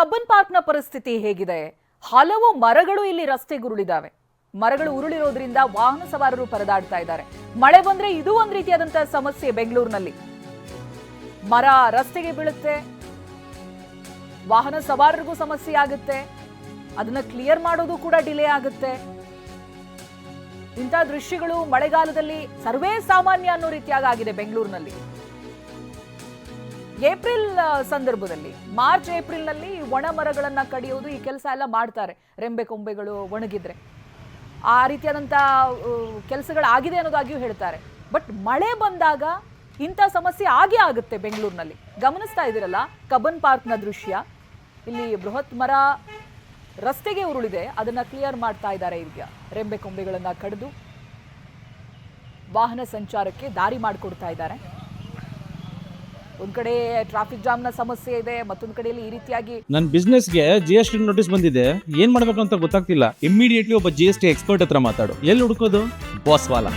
Cubbon ಪಾರ್ಕ್ನ ಪರಿಸ್ಥಿತಿ ಹೇಗಿದೆ? ಹಲವು ಮರಗಳು ಇಲ್ಲಿ ರಸ್ತೆಗೆ ಉರುಳಿದಾವೆ ಮರಗಳು ಉರುಳಿರೋದ್ರಿಂದ ವಾಹನ ಸವಾರರು ಪರದಾಡ್ತಾ ಇದ್ದಾರೆ. ಮಳೆ ಬಂದ್ರೆ ಇದು ಒಂದು ರೀತಿಯಾದಂತಹ ಸಮಸ್ಯೆ ಬೆಂಗಳೂರಿನಲ್ಲಿ. ಮರ ರಸ್ತೆಗೆ ಬೀಳುತ್ತೆ. ವಾಹನ ಸವಾರರಿಗೂ ಸಮಸ್ಯೆ ಆಗುತ್ತೆ. ಅದನ್ನ ಕ್ಲಿಯರ್ ಮಾಡೋದು ಕೂಡ ಡಿಲೇ ಆಗುತ್ತೆ. ಇಂಥ ದೃಶ್ಯಗಳು ಮಳೆಗಾಲದಲ್ಲಿ ಸರ್ವೇ ಸಾಮಾನ್ಯ ಅನ್ನೋ ರೀತಿಯಾಗಿ ಆಗಿದೆ ಬೆಂಗಳೂರಿನಲ್ಲಿ. ಏಪ್ರಿಲ್ ಸಂದರ್ಭದಲ್ಲಿ, ಮಾರ್ಚ್ ಏಪ್ರಿಲ್ನಲ್ಲಿ ಒಣ ಮರಗಳನ್ನ ಕಡಿಯೋದು ಈ ಕೆಲಸ ಎಲ್ಲ ಮಾಡ್ತಾರೆ. ರೆಂಬೆ ಕೊಂಬೆಗಳು ಒಣಗಿದ್ರೆ. ಆ ರೀತಿಯಾದಂಥ ಕೆಲಸಗಳಾಗಿದೆ ಅನ್ನೋದಾಗಿಯೂ ಹೇಳ್ತಾರೆ. ಬಟ್ ಮಳೆ ಬಂದಾಗ ಇಂಥ ಸಮಸ್ಯೆ ಆಗೇ ಆಗುತ್ತೆ ಬೆಂಗಳೂರಿನಲ್ಲಿ. ಗಮನಿಸ್ತಾ ಇದ್ದೀರಲ್ಲ, ಕಬ್ಬನ್ ಪಾರ್ಕ್ನ ದೃಶ್ಯ. ಇಲ್ಲಿ ಬೃಹತ್ ಮರ ರಸ್ತೆಗೆ ಉರುಳಿದೆ. ಅದನ್ನ ಕ್ಲಿಯರ್ ಮಾಡ್ತಾ ಇದ್ದಾರೆ ಈಗ. ರೆಂಬೆ ಕೊಂಬೆಗಳನ್ನ ಕಡಿದು ವಾಹನ ಸಂಚಾರಕ್ಕೆ ದಾರಿ ಮಾಡಿಕೊಡ್ತಾ ಇದ್ದಾರೆ. ಒಂದ್ ಕಡೆ ಟ್ರಾಫಿಕ್ ಜಾಮ್ನ ಸಮಸ್ಯೆ ಇದೆ ಮತ್ತೊಂದ್ ಕಡೆಯಲ್ಲಿ ಈ ರೀತಿಯಾಗಿ ನನ್ನ ಬಿಸ್ನೆಸ್ಗೆ ಜಿ ಎಸ್ ಟಿ ನೋಟಿಸ್ ಬಂದಿದೆ. ಏನ್ ಮಾಡ್ಬೇಕು ಅಂತ ಗೊತ್ತಾಗ್ತಿಲ್ಲ. ಇಮಿಡಿಯೇಟ್ಲಿ ಒಬ್ಬ ಜಿ ಎಸ್ ಟಿ ಎಕ್ಸ್ಪರ್ಟ್ ಹತ್ರ ಮಾತಾಡು. ಎಲ್ಲಿ ಹುಡುಕೋದು? ಬಾಸ್ ವಾಲಾ.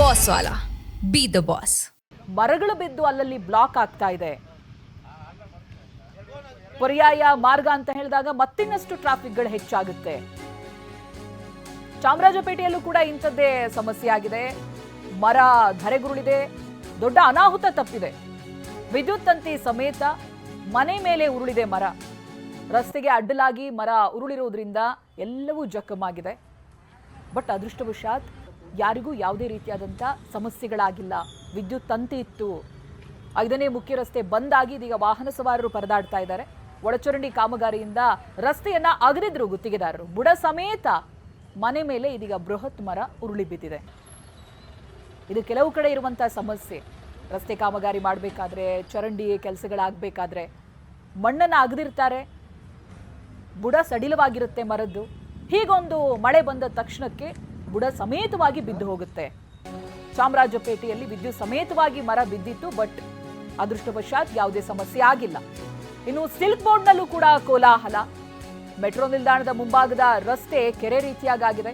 ಬಾಸ್ ವಾಲಾ. ಬಿ ದ ಬಾಸ್ ಮರಗಳು ಬಿದ್ದು ಅಲ್ಲಲ್ಲಿ ಬ್ಲಾಕ್ ಆಗ್ತಾ ಇದೆ. ಪರ್ಯಾಯ ಮಾರ್ಗ ಅಂತ ಹೇಳಿದಾಗ ಮತ್ತಿನ್ನಷ್ಟು ಟ್ರಾಫಿಕ್ಗಳು ಹೆಚ್ಚಾಗುತ್ತೆ. ಚಾಮರಾಜಪೇಟೆಯಲ್ಲೂ ಕೂಡ ಇಂಥದ್ದೇ ಸಮಸ್ಯೆ ಆಗಿದೆ. ಮರ ಧರೆಗುರುಳಿದೆ. ದೊಡ್ಡ ಅನಾಹುತ ತಪ್ಪಿದೆ. ವಿದ್ಯುತ್ ತಂತಿ ಸಮೇತ ಮನೆ ಮೇಲೆ ಉರುಳಿದೆ ಮರ. ರಸ್ತೆಗೆ ಅಡ್ಡಲಾಗಿ ಮರ ಉರುಳಿರೋದ್ರಿಂದ ಎಲ್ಲವೂ ಜಖಮಾಗಿದೆ. ಬಟ್ ಅದೃಷ್ಟವಶಾತ್ ಯಾರಿಗೂ ಯಾವುದೇ ರೀತಿಯಾದಂಥ ಸಮಸ್ಯೆಗಳಾಗಿಲ್ಲ. ವಿದ್ಯುತ್ ತಂತಿ ಇತ್ತು. ಐದನೇ ಮುಖ್ಯ ರಸ್ತೆ ಬಂದಾಗಿ ಇದೀಗ ವಾಹನ ಸವಾರರು ಪರದಾಡ್ತಾ ಇದ್ದಾರೆ. ಒಳಚರಂಡಿ ಕಾಮಗಾರಿಯಿಂದ ರಸ್ತೆಯನ್ನ ಅಗರಿದ್ರು ಗುತ್ತಿಗೆದಾರರು. ಬುಡ ಸಮೇತ ಮನೆ ಮೇಲೆ ಇದೀಗ ಬೃಹತ್ ಮರ ಉರುಳಿ ಬಿದ್ದಿದೆ. ಇದು ಕೆಲವು ಕಡೆ ಇರುವಂತಹ ಸಮಸ್ಯೆ. ರಸ್ತೆ ಕಾಮಗಾರಿ ಮಾಡಬೇಕಾದ್ರೆ, ಚರಂಡಿ ಕೆಲಸಗಳಾಗಬೇಕಾದ್ರೆ ಮಣ್ಣನ್ನು ಅಗದಿರ್ತಾರೆ. ಬುಡ ಸಡಿಲವಾಗಿರುತ್ತೆ ಮರದ್ದು. ಹೀಗೊಂದು ಮಳೆ ಬಂದ ತಕ್ಷಣಕ್ಕೆ ಬುಡ ಸಮೇತವಾಗಿ ಬಿದ್ದು ಹೋಗುತ್ತೆ. ಚಾಮರಾಜಪೇಟೆಯಲ್ಲಿ ವಿದ್ಯುತ್ ಸಮೇತವಾಗಿ ಮರ ಬಿದ್ದಿತ್ತು, ಬಟ್ ಅದೃಷ್ಟವಶಾತ್ ಯಾವುದೇ ಸಮಸ್ಯೆ ಆಗಿಲ್ಲ. ಇನ್ನು ಸಿಲ್ಕ್ ಬೋರ್ಡ್ನಲ್ಲೂ ಕೂಡ ಕೋಲಾಹಲ. ಮೆಟ್ರೋ ನಿಲ್ದಾಣದ ಮುಂಭಾಗದ ರಸ್ತೆ ಕೆರೆ ರೀತಿಯಾಗಿದೆ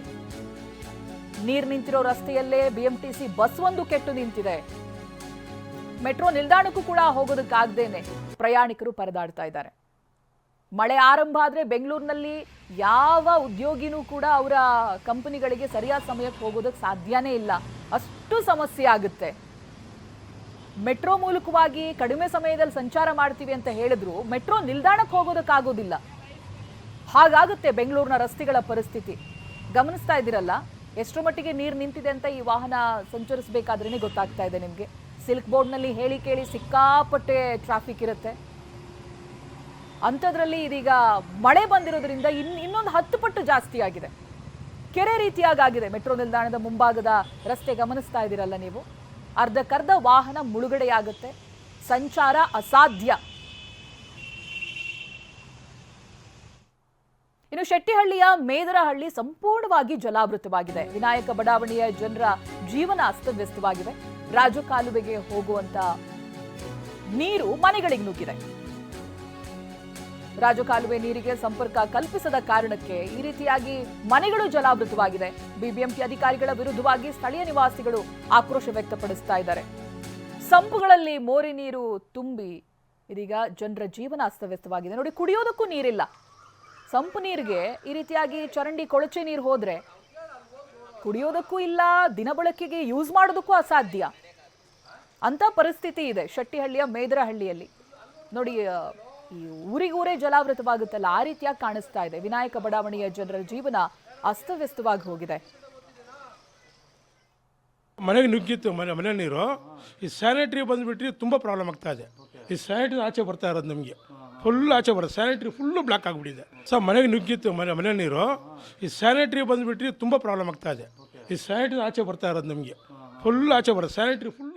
ನೀರು ನಿಂತಿರೋ ರಸ್ತೆಯಲ್ಲೇ ಬಿಎಂಟಿಸಿ ಬಸ್ ಒಂದು ಕೆಟ್ಟು ನಿಂತಿದೆ. ಮೆಟ್ರೋ ನಿಲ್ದಾಣಕ್ಕೂ ಕೂಡ ಹೋಗೋದಕ್ಕಾಗ್ದೇನೆ ಪ್ರಯಾಣಿಕರು ಪರದಾಡ್ತಾ ಇದ್ದಾರೆ. ಮಳೆ ಆರಂಭ ಆದ್ರೆ ಬೆಂಗಳೂರಿನಲ್ಲಿ ಯಾವ ಉದ್ಯೋಗಿನೂ ಕೂಡ ಅವರ ಕಂಪನಿಗಳಿಗೆ ಸರಿಯಾದ ಸಮಯಕ್ಕೆ ಹೋಗೋದಕ್ಕೆ ಸಾಧ್ಯನೇ ಇಲ್ಲ. ಅಷ್ಟು ಸಮಸ್ಯೆ ಆಗುತ್ತೆ. ಮೆಟ್ರೋ ಮೂಲಕವಾಗಿ ಕಡಿಮೆ ಸಮಯದಲ್ಲಿ ಸಂಚಾರ ಮಾಡ್ತೀವಿ ಅಂತ ಹೇಳಿದ್ರು, ಮೆಟ್ರೋ ನಿಲ್ದಾಣಕ್ಕೆ ಹೋಗೋದಕ್ಕಾಗೋದಿಲ್ಲ. ಹಾಗಾಗುತ್ತೆ ಬೆಂಗಳೂರಿನ ರಸ್ತೆಗಳ ಪರಿಸ್ಥಿತಿ. ಗಮನಿಸ್ತಾ ಇದ್ದೀರಲ್ಲ, ಎಷ್ಟರ ಮಟ್ಟಿಗೆ ನೀರು ನಿಂತಿದೆ ಅಂತ ಈ ವಾಹನ ಸಂಚರಿಸಬೇಕಾದ್ರೇ ಗೊತ್ತಾಗ್ತಾ ಇದೆ ನಿಮಗೆ. ಸಿಲ್ಕ್ ಬೋರ್ಡ್ನಲ್ಲಿ ಹೇಳಿ ಕೇಳಿ ಸಿಕ್ಕಾಪಟ್ಟೆ ಟ್ರಾಫಿಕ್ ಇರುತ್ತೆ. ಅಂಥದ್ರಲ್ಲಿ ಇದೀಗ ಮಳೆ ಬಂದಿರೋದ್ರಿಂದ ಇನ್, ಇನ್ನೊಂದು ಹತ್ತು ಪಟ್ಟು ಜಾಸ್ತಿ ಆಗಿದೆ. ಕೆರೆ ರೀತಿಯಾಗಿದೆ ಮೆಟ್ರೋ ನಿಲ್ದಾಣದ ಮುಂಭಾಗದ ರಸ್ತೆ ಗಮನಿಸ್ತಾ ಇದ್ದೀರಲ್ಲ ನೀವು? ಅರ್ಧಕ್ಕರ್ಧ ವಾಹನ ಮುಳುಗಡೆಯಾಗುತ್ತೆ. ಸಂಚಾರ ಅಸಾಧ್ಯ. ಇನ್ನು ಶೆಟ್ಟಿಹಳ್ಳಿಯ ಮೇದರಹಳ್ಳಿ ಸಂಪೂರ್ಣವಾಗಿ ಜಲಾವೃತವಾಗಿದೆ. ವಿನಾಯಕ ಬಡಾವಣೆಯ ಜನರ ಜೀವನ ಅಸ್ತವ್ಯಸ್ತವಾಗಿದೆ ರಾಜಕಾಲುವೆಗೆ ಹೋಗುವಂತ ನೀರು ಮನೆಗಳಿಗೆ ನುಗ್ಗಿದೆ. ರಾಜಕಾಲುವೆ ನೀರಿಗೆ ಸಂಪರ್ಕ ಕಲ್ಪಿಸದ ಕಾರಣಕ್ಕೆ ಈ ರೀತಿಯಾಗಿ ಮನೆಗಳು ಜಲಾವೃತವಾಗಿದೆ. ಬಿಬಿಎಂಪಿ ಅಧಿಕಾರಿಗಳ ವಿರುದ್ಧವಾಗಿ ಸ್ಥಳೀಯ ನಿವಾಸಿಗಳು ಆಕ್ರೋಶ ವ್ಯಕ್ತಪಡಿಸ್ತಾ ಇದ್ದಾರೆ. ಸಂಪುಗಳಲ್ಲಿ ಮೋರಿ ನೀರು ತುಂಬಿ ಇದೀಗ ಜನರ ಜೀವನ ಅಸ್ತವ್ಯಸ್ತವಾಗಿದೆ. ನೋಡಿ, ಕುಡಿಯೋದಕ್ಕೂ ನೀರಿಲ್ಲ. ಸಂಪು ನೀರಿಗೆ ಈ ರೀತಿಯಾಗಿ ಚರಂಡಿ ಕೊಳಚೆ ನೀರು ಹೋದರೆ ಕುಡಿಯೋದಕ್ಕೂ ಇಲ್ಲ ದಿನಬಳಕೆಗೆ ಯೂಸ್ ಮಾಡೋದಕ್ಕೂ ಅಸಾಧ್ಯ. ಅಂತ ಪರಿಸ್ಥಿತಿ ಇದೆ ಶೆಟ್ಟಿಹಳ್ಳಿಯ ಮೇದರಹಳ್ಳಿಯಲ್ಲಿ. ನೋಡಿ ಈ ಊರಿಗೂರೇ ಜಲಾವೃತವಾಗುತ್ತಲ್ಲ, ಆ ರೀತಿಯಾಗಿ ಕಾಣಿಸ್ತಾ ಇದೆ. ವಿನಾಯಕ ಬಡಾವಣೆಯ ಜನರ ಜೀವನ ಅಸ್ತವ್ಯಸ್ತವಾಗಿ ಹೋಗಿದೆ. ಮನೆಗೆ ನುಗ್ಗಿತ್ತು ಮನೆ ಮನೆ ನೀರು. ಈ ಸ್ಯಾನಿಟ್ರಿ ಬಂದುಬಿಟ್ರೆ ತುಂಬ ಪ್ರಾಬ್ಲಮ್ ಆಗ್ತಾ ಇದೆ. ಈ ಸ್ಯಾನಿಟ್ರಿ ಆಚೆ ಬರ್ತಾ ಇರೋದು ನಮಗೆ. ಫುಲ್ ಆಚೆ ಬರುತ್ತೆ. ಸ್ಯಾನಿಟ್ರಿ ಫುಲ್ಲು ಬ್ಲಾಕ್ ಆಗಿಬಿಟ್ಟಿದೆ. ಸೊ ಮನೆಗೆ ನುಗ್ಗಿತ್ತು, ಮನೆ ಮನೆ ನೀರು. ಈ ಸ್ಯಾನಿಟ್ರಿ ಬಂದುಬಿಟ್ರೆ ತುಂಬ ಪ್ರಾಬ್ಲಮ್ ಆಗ್ತಾ ಇದೆ. ಈ ಸ್ಯಾನಿಟ್ರಿ ಆಚೆ ಬರ್ತಾ ಇರೋದು ನಮಗೆ. ಫುಲ್ ಆಚೆ ಬರುತ್ತೆ. Sanitary full